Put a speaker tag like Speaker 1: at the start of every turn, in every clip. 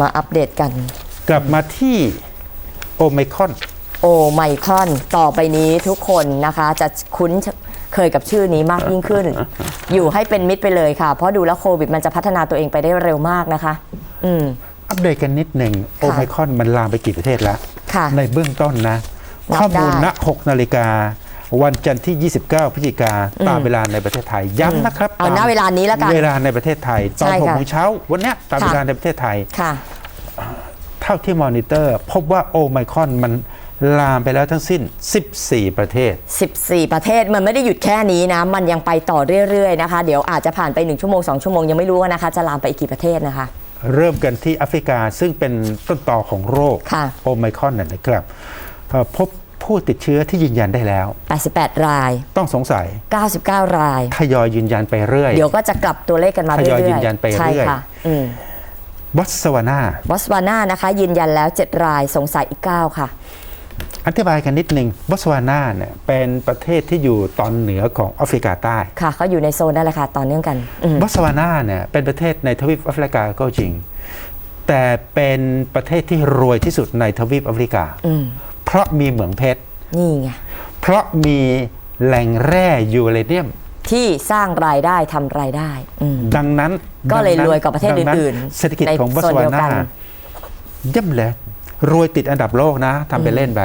Speaker 1: มาอัปเดตกัน
Speaker 2: กลับมาที่โอไมครอน
Speaker 1: โอไมครอนต่อไปนี้ทุกคนนะคะจะคุ้นเคยกับชื่อนี้มากยิ่งขึ้น อยู่ให้เป็นมิตรไปเลยค่ะ เพราะดูแล้วโควิดมันจะพัฒนาตัวเองไปได้เร็วมากนะคะ อืม
Speaker 2: อัปเดตกันนิดหนึ่งโอไมครอนมันลามไปกี่ประเทศแล้ว
Speaker 1: ค่ะ
Speaker 2: ในเบื้องต้นนะ
Speaker 1: นับ
Speaker 2: ข้อมูล
Speaker 1: ได้
Speaker 2: ณ6นาฬิกา วันจันทร์ที่ 29 พฤศจิกาตามเวลาในประเทศไทยย้ำนะครับ
Speaker 1: เอา
Speaker 2: ตม
Speaker 1: ณเวลานี้แล้วกัน
Speaker 2: เวลาในประเทศไทยตอน
Speaker 1: ใช่
Speaker 2: หก
Speaker 1: ค่ะ
Speaker 2: โมงเช้าวันเนี้ยตาม
Speaker 1: ค่ะ
Speaker 2: เวลาในประเทศไทย
Speaker 1: ค่ะ
Speaker 2: เท่าที่มอนิเตอร์ พบว่าโอไมครอนมันลามไปแล้วทั้งสิ้น 14 ประเทศ
Speaker 1: 14 ประเทศ มันไม่ได้หยุดแค่นี้นะ มันยังไปต่อเรื่อยๆนะคะ เดี๋ยวอาจจะผ่านไป 1 ชั่วโมง 2 ชั่วโมง ยังไม่รู้นะคะ จะลามไปอีกกี่ประเทศนะคะ
Speaker 2: เริ่มกันที่แอฟริกาซึ่งเป็นต้นตอของโรค
Speaker 1: ค่ะ
Speaker 2: โอไมครอนนะนะครับเอ่อพบ ผู้ติดเชื้อที่ยืนยันได้แล้ว
Speaker 1: 88 ราย
Speaker 2: ต้องสงสัย
Speaker 1: 99 ราย
Speaker 2: ทยอยยืนยันไปเรื่อย
Speaker 1: เดี๋ยวก็จะกลับตัวเลขกันมา
Speaker 2: ท
Speaker 1: เรื่
Speaker 2: ย
Speaker 1: อ
Speaker 2: อย
Speaker 1: ยๆ
Speaker 2: ยืนยันไป
Speaker 1: ใช่
Speaker 2: เรื่อย
Speaker 1: ค่ะอืม
Speaker 2: บอตสวานา
Speaker 1: บอสวานานะคะ ยืนยันแล้ว 7 รายสงสัยอีก 9 ค่ะ
Speaker 2: อธิบายกันนิดหนึ่งบอตสวานาเนี่ยเป็นประเทศที่อยู่ตอนเหนือของแอฟริกาใต้
Speaker 1: ค่ะเขาอยู่ในโซนนั่นแหละค่ะต่อเนื่องกันอืม
Speaker 2: บอตสวานาเนี่ยเป็นประเทศในทวีปแอฟริกาก็จริง แต่เป็นประเทศที่รวยที่สุดในทวีปแอฟริกา
Speaker 1: อืม
Speaker 2: เพราะมีเหมืองเพชร
Speaker 1: นี่ไง
Speaker 2: เพราะมีแหล่งแร่ยูเรเนียม
Speaker 1: ที่สร้างรายได้ทำรายได้อืม
Speaker 2: ดังนั้น
Speaker 1: ก็เลย
Speaker 2: ดังนั้น
Speaker 1: รวยกว่าประเทศ
Speaker 2: ดัง
Speaker 1: อื่นๆ
Speaker 2: เศรษฐกิจ
Speaker 1: ใน
Speaker 2: ของบอต
Speaker 1: โซ
Speaker 2: ส
Speaker 1: น
Speaker 2: วา
Speaker 1: เดียวกั
Speaker 2: นานเย่ำเลยรวยติดอันดับโลกนะทำไปเล่นไป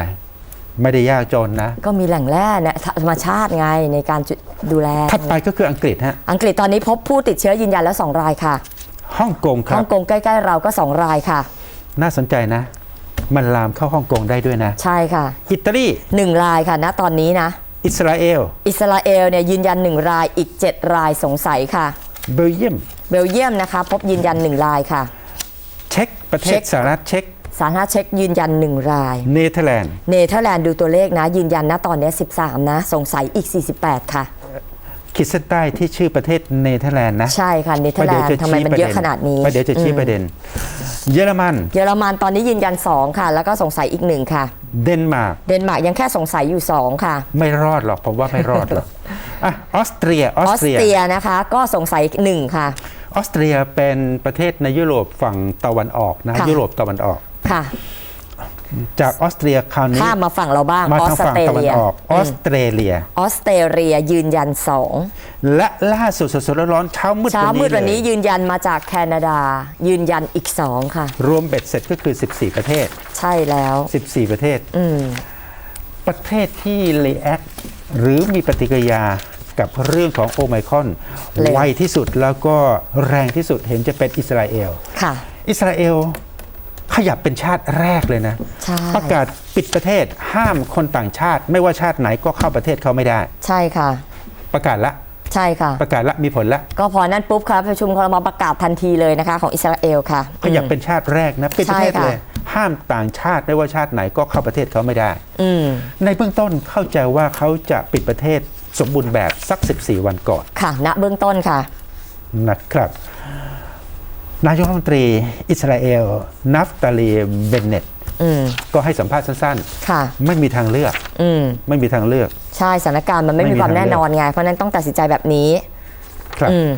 Speaker 2: ไม่ได้ยากจนนะ
Speaker 1: ก็มีแหล่งแร่เนี่ยธรรมชาติไงในการจุดูแล
Speaker 2: ถัดไปก็คืออังกฤษฮะ
Speaker 1: อังกฤษตอนนี้พบผู้ติดเชื้อยืนยันแล้ว2รายค่ะ
Speaker 2: ฮ่องกงค
Speaker 1: ฮ่
Speaker 2: รั
Speaker 1: อบงกงใกล้ ๆ เราก็2รายค่ะ
Speaker 2: น่าสนใจนะ มันลามเข้าฮ่องกงได้ด้วยนะ
Speaker 1: ใช่ค่ะ
Speaker 2: อิตาลี
Speaker 1: 1รายค่ะณตอนนี้นะ
Speaker 2: อิสราเอล
Speaker 1: อิสราเอลเนี่ยยืนยัน1รายอีก 7 รายสงสัยค่ะ
Speaker 2: เบลเยียม
Speaker 1: เบลเยียมนะคะพบยืนยัน1รายค่ะ
Speaker 2: เช็กประเท
Speaker 1: เช็
Speaker 2: ศ
Speaker 1: ก
Speaker 2: สหรัฐเช็ก
Speaker 1: สาธารณรัฐเช็กยืนยัน 1 ราย
Speaker 2: เนเธอร์แลนด์
Speaker 1: เนเธอร์แลนด์ดูตัวเลขนะ ยืนยันนะตอนนี้ 13 นะ สงสัยอีก 48 ค่ะ
Speaker 2: ขีดเส้นใต้ที่ชื่อประเทศเนเธอร์แลนด์นะ
Speaker 1: ใช่ค่ะเนเธอร์แลนด์ทำไมมันเยอะขนาดนี้
Speaker 2: ประเดี๋ยวจะชี้ประเด็น เยอรมัน
Speaker 1: เยอรมันตอนนี้ยืนยัน 2 ค่ะ แล้วก็สงสัยอีกหนึ่งค่ะ
Speaker 2: เดนมาร์ก
Speaker 1: เดนมาร์กยังแค่สงสัยอยู่ 2 ค่ะ
Speaker 2: ไม่รอดหรอกผมว่าไม่รอดหรอกอะออสเตรียอ
Speaker 1: อ
Speaker 2: อ
Speaker 1: อ
Speaker 2: ส
Speaker 1: ส
Speaker 2: เตรีย
Speaker 1: เตรียนะคะ ก็สงสัยอีกหนึ่งค่ะ
Speaker 2: ออสเตรียเป็นประเทศในยุโรปฝั่งตะวันออกนะ
Speaker 1: ค่ะ
Speaker 2: ยุโรปตะวันออก
Speaker 1: ค่ะ
Speaker 2: จากออสเตรียคราวนี้
Speaker 1: ข้ามมาฝั่งเราบ้าง
Speaker 2: มา
Speaker 1: ออ
Speaker 2: ทาง
Speaker 1: ส
Speaker 2: ฝั่ง
Speaker 1: เตร
Speaker 2: ตะวัน
Speaker 1: เลีย
Speaker 2: ออกออสเตรเลีย
Speaker 1: ออสเตรเลียยืนยัน
Speaker 2: และล่าสุดสดๆร้อนๆเช้ามื
Speaker 1: 2
Speaker 2: ด
Speaker 1: เช้ามืดวันนี้
Speaker 2: เลย
Speaker 1: ยืนยันมาจากแคนาดา ยืนยันอีก2ค่ะ
Speaker 2: รวมเบ็ดเสร็จก็คือ 14 ประเทศ
Speaker 1: ใช่แล้ว
Speaker 2: 14 ประเทศ
Speaker 1: อืม
Speaker 2: ประเทศที่รีแอคหรือมีปฏิกิริยากับเรื่องของโอไมครอน
Speaker 1: เร็ว
Speaker 2: ไวที่สุดแล้วก็แรงที่สุดเห็นจะเป็นอิสราเอล
Speaker 1: ค่ะ
Speaker 2: อิสราเอล ขยับเป็นชาติแรกเลยนะ
Speaker 1: ใช่
Speaker 2: ประกาศปิดประเทศห้ามคนต่างชาติ ไม่ว่าชาติไหนก็เข้าประเทศเขาไม่ได้
Speaker 1: ใช่ค่ะ
Speaker 2: ประกาศละ
Speaker 1: ใช่ค่ะ
Speaker 2: ประกาศละมีผลละ
Speaker 1: ก็พอนั่นปุ๊บครับประชุมครมประกาศทันทีเลยนะคะ ของอิสราเอลค่ะ
Speaker 2: ขยับเป็นชาติแรกนะปิดประเทศ
Speaker 1: ใช่ค่ะ
Speaker 2: เลย ห้ามต่างชาติไม่ว่าชาติไหนก็เข้าประเทศเขาไม่ได้
Speaker 1: อืม
Speaker 2: ในเบื้องต้นเข้าใจว่าเขาจะปิดประเทศสมบูรณ์แบบสัก 14 วันก่อน
Speaker 1: ค่ะ ณเบื้องต้นค่ะ
Speaker 2: นะครับ นายกรัฐมนตรีอิสราเอล นัฟตาลีเบนเนต
Speaker 1: อืม
Speaker 2: ก็ให้สัมภาษณ์สั้น
Speaker 1: ค่ะ
Speaker 2: ๆ ไม่มีทางเลือก
Speaker 1: อืม
Speaker 2: ไม่มีทางเลือก
Speaker 1: ใช่สถานการณ์มันไม่
Speaker 2: ไม่
Speaker 1: มี
Speaker 2: มี
Speaker 1: ความ
Speaker 2: ทาง
Speaker 1: แน่
Speaker 2: เลือก
Speaker 1: นอนไง เพราะฉะนั้นต้องตัดสินใจแบบนี้
Speaker 2: ครับ
Speaker 1: อืม